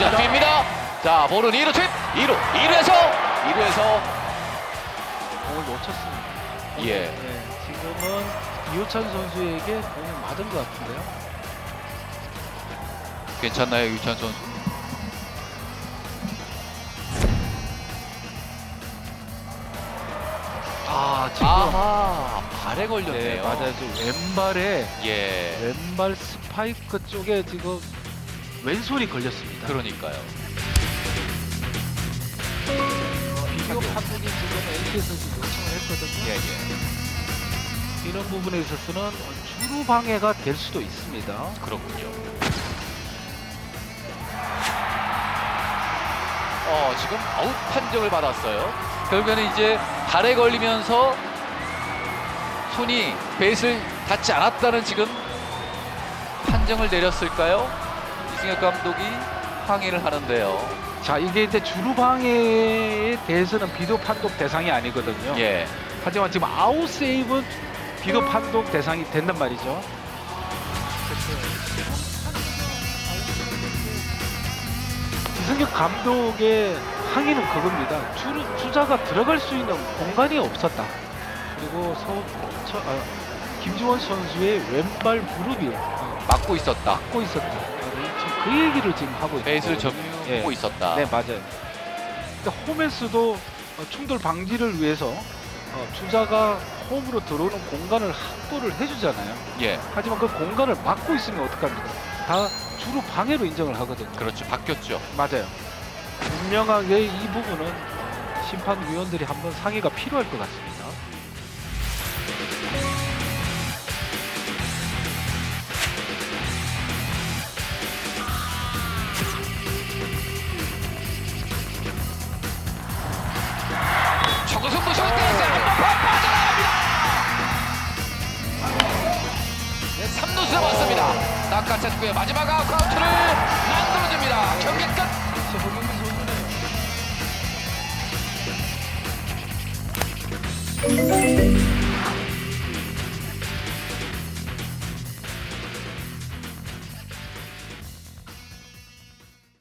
자, 뒤입니다. 자, 볼은 2루 투입. 2루. 2루에서 2루에서 공을 놓쳤습니다. 예. 네, 지금은 이호찬 선수에게 공을 맞은 것 같은데요. 괜찮나요, 유찬 선수? 아 지금 아하, 발에 네, 걸렸네요. 맞아요. 지금 왼발에 예. 왼발 스파이크 쪽에 지금 왼손이 걸렸습니다. 그러니까요. 비디오 판독이 지금 LG에서 지금 요청을 했거든요. 예, 예. 이런 부분에 있어서는 주루 방해가 될 수도 있습니다. 그렇군요. 어, 지금 아웃 판정을 받았어요. 결국에는 이제 발에 걸리면서 손이 베이스를 닿지 않았다는 지금 판정을 내렸을까요? 이승엽 감독이 항의를 하는데요. 자 이게 이제 주루 방해에 대해서는 비디오 판독 대상이 아니거든요. 예. 하지만 지금 아웃 세이브는 비디오 판독 대상이 된단 말이죠. 이승엽 감독의 항의는 그겁니다. 주, 주자가 들어갈 수 있는 공간이 없었다. 그리고 서, 저, 아, 김지원 선수의 왼발 무릎이 막고 있었다. 막고 있었다. 그 얘기를 지금 하고 베이스를 접고 예. 있었다. 네 맞아요. 그러니까 홈에서도 어, 충돌 방지를 위해서 어, 주자가 홈으로 들어오는 공간을 확보를 해주잖아요. 예. 하지만 그 공간을 막고 있으면 어떡합니까? 다 주로 방해로 인정을 하거든요. 그렇죠. 바뀌었죠. 맞아요. 분명하게 이 부분은 심판위원들이 한번 상의가 필요할 것 같습니다. 아까 세트의 마지막 아웃카운트를 만들어줍니다. 경기 끝! 네.